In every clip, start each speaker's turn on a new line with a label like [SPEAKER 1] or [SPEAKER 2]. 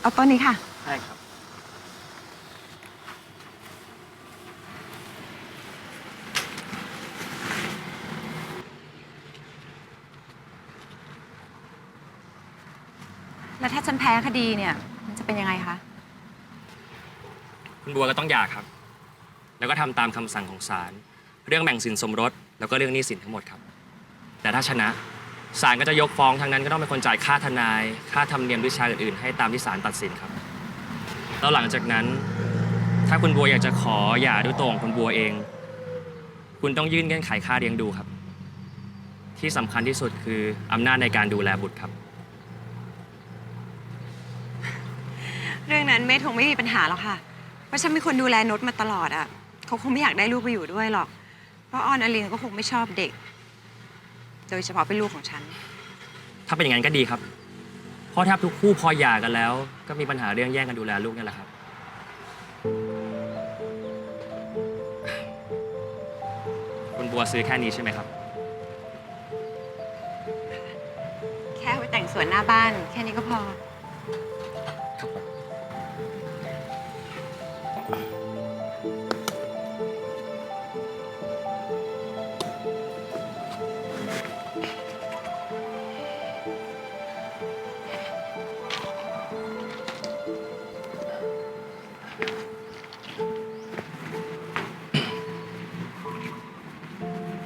[SPEAKER 1] เอาต้นนี้ค่ะ
[SPEAKER 2] ใช่ครับ
[SPEAKER 1] แล้วถ้าฉันแพ้คดีเนี่ย มันจะเป็นยังไงคะ
[SPEAKER 2] คุณบัวก็ต้องอยากครับ แล้วก็ทำตามคำสั่งของศาลเรื่องแบ่งสินสมรส แล้วก็เรื่องหนี้สินทั้งหมดครับ แต่ถ้าชนะ ศาลก็จะยกฟ้องทั้งนั้นก็ต้องเป็นคนจ่ายค่าทนาย ค่าธรรมเนียมวิชาอื่นๆ ให้ตามที่ศาลตัดสินครับ แล้วหลังจากนั้น ถ้าคุณบัวอยากจะขอหย่าด้วยตัวของคุณบัวเอง คุณต้องยื่นเงื่อนไขค่าเลี้ยงดูครับ ที่สำคัญที่สุดคืออำนาจในการดูแลบุตรครับ
[SPEAKER 1] เรื่องนั้นเมย์คงไม่มีปัญหาหรอกค่ะ เพราะฉันเป็นคนดูแลนุชมาตลอดอะ เขาคงไม่อยากได้ลูกไปอยู่ด้วยหรอก เพราะออนอลินก็คงไม่ชอบเด็ก โดยเฉพาะเป็นลูกของฉัน
[SPEAKER 2] ถ้าเป็นอย่างนั้นก็ดีครับ เพราะแทบทุกคู่พอหย่ากันแล้ว ก็มีปัญหาเรื่องแย่งกันดูแลลูกนี่แหละครับ คุณบัวซื้อแค่นี้ใช่ไหมครับ
[SPEAKER 1] แค่ไปแต่งสวนหน้าบ้าน แค่นี้ก็พอ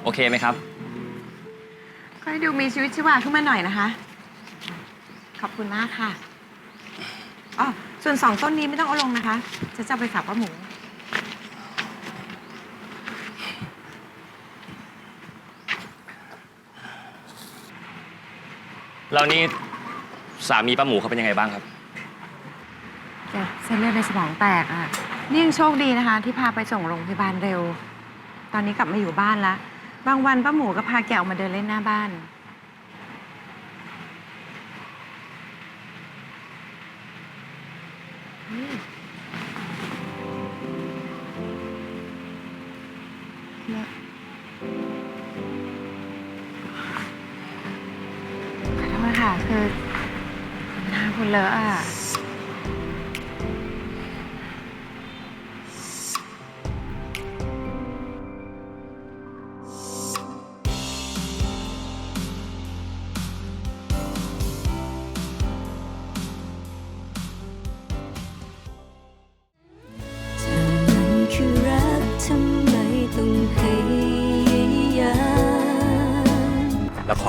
[SPEAKER 2] โอเคไหมครับ
[SPEAKER 1] ก็ให้ดูมีชีวิตชีวาขึ้นมาหน่อยนะคะ ขอบคุณมากค่ะอ๋อส่วนสองต้นนี้ไม่ต้องเอาลงนะคะ จะจะเอาไปฝากป้าหมู
[SPEAKER 2] แล้วนี่สามีป้าหมูเขาเป็นยังไงบ้างครับ
[SPEAKER 1] แกเส้นเลือดในสมองแตกอะ นี่ยังโชคดีนะคะ ที่พาไปส่งโรงพยาบาลเร็ว ตอนนี้กลับมาอยู่บ้านแล้ว บางวันป้าหมูก็พาแกออกมาเดินเล่นหน้าบ้านเนี่ยขอโทษค่ะ คือหน้าคุณเลอะอะ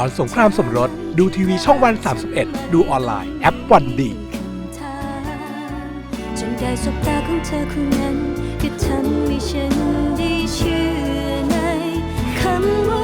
[SPEAKER 3] ร
[SPEAKER 4] สงครามสมรส ดูทีวีช่องวัน 31 ดูออนไลน์แอปวันดี
[SPEAKER 3] ด้ออนั้นก็ทำวันด้คำว่า